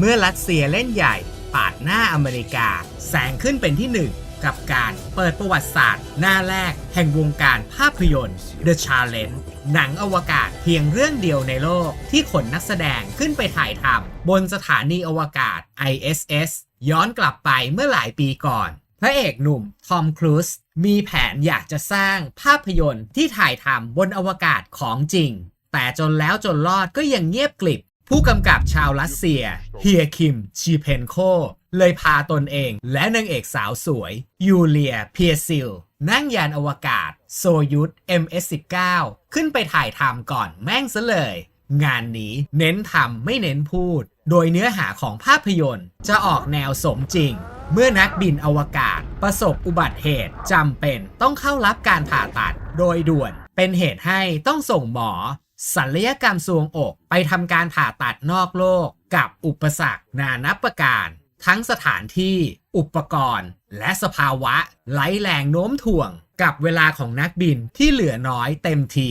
เมื่อรัสเซียเล่นใหญ่ปาดหน้าอเมริกา แสงขึ้นเป็นที่หนึ่งกับการเปิดประวัติศาสตร์ หน้าแรกแห่งวงการภาพยนตร์ The Challenge หนังอวกาศเพียงเรื่องเดียวในโลกที่ขนนักแสดงขึ้นไปถ่ายทำบนสถานีอวกาศ ISS ย้อนกลับไปเมื่อหลายปีก่อน พระเอกหนุ่มทอมครูซมีแผนอยากจะสร้างภาพยนตร์ที่ถ่ายทำบนอวกาศของจริง แต่จนแล้วจนรอดก็ยังเงียบกลิบ ผู้กำกับชาวรัสเซีย เฮียคิม ชีเพนโค เลยพาตนเองและนางเอกสาวสวย ยูเลีย เพียซิล นั่งยานอวกาศ โซยุท MS-19 ขึ้นไปถ่ายทำก่อนแม่งซะเลย งานนี้เน้นทำไม่เน้นพูด โดยเนื้อหาของภาพยนตร์ จะออกแนวสมจริง เมื่อนักบินอวกาศ ประสบอุบัติเหตุจำเป็นต้องเข้ารับการผ่าตัดโดยด่วน เป็นเหตุให้ต้องส่งหมอ ศัลยกรรมซวงอก ไปทำการผ่าตัดนอกโลก กับอุปสรรคนานับประการ ทั้งสถานที่ อุปกรณ์ และสภาวะไหลแรงโน้มถ่วง กับเวลาของนักบินที่เหลือน้อยเต็มที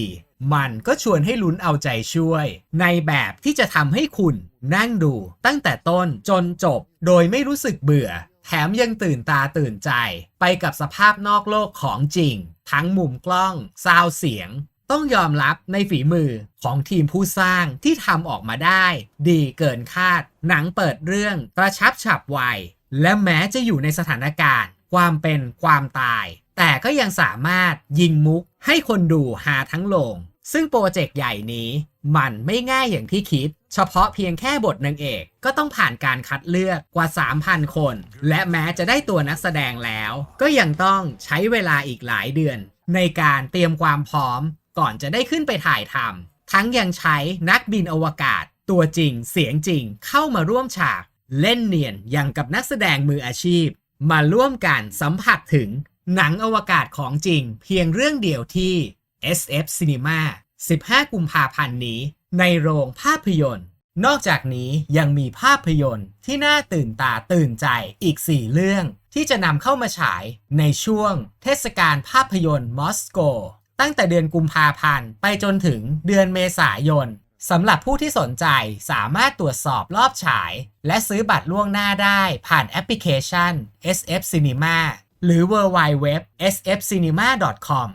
มันก็ชวนให้ลุ้นเอาใจช่วย ในแบบที่จะทำให้คุณนั่งดูตั้งแต่ต้นจนจบ โดยไม่รู้สึกเบื่อ แถมยังตื่นตาตื่นใจ ไปกับสภาพนอกโลกของจริง ทั้งมุมกล้องซาวเสียง ต้องยอมรับในฝีมือของทีมผู้สร้างที่ทำออกมาได้ ดีเกินคาด หนังเปิดเรื่องกระชับฉับไว และแม้จะอยู่ในสถานการณ์ ความเป็นความตาย แต่ก็ยังสามารถยิงมุกให้คนดูหาทั้งโลง ซึ่งโปรเจกต์ใหญ่นี้มันไม่ง่ายอย่างที่คิด เฉพาะเพียงแค่บทนางเอกก็ต้องผ่านการคัดเลือกกว่า 3,000 คน และแม้จะได้ตัวนักแสดงแล้ว ก็ยังต้องใช้เวลาอีกหลายเดือน ในการเตรียมความพร้อม ก่อนจะได้ขึ้นไปถ่ายทำทั้งยังใช้นักบินอวกาศ ตัวจริงเสียงจริงเข้ามาร่วมฉาก เล่นเนียนอย่างกับนักแสดงมืออาชีพ มาร่วมกันสัมผัสถึงหนังอวกาศของจริงเพียงเรื่องเดียวที่ SF Cinema 15 กุมภาพันธ์นี้ในโรงภาพยนตร์ นอกจากนี้ยังมีภาพยนตร์ที่น่าตื่นตาตื่นใจอีก 4 เรื่อง ที่จะนำเข้ามาฉายในช่วงเทศกาลภาพยนตร์มอสโก ตั้งแต่เดือนกุมภาพันธ์ไปจนถึงเดือนเมษายนสำหรับผู้ที่สนใจสามารถตรวจสอบรอบฉาย และซื้อบัตรล่วงหน้าได้ผ่านแอปพลิเคชัน SF Cinema หรือ w w w sfcinema com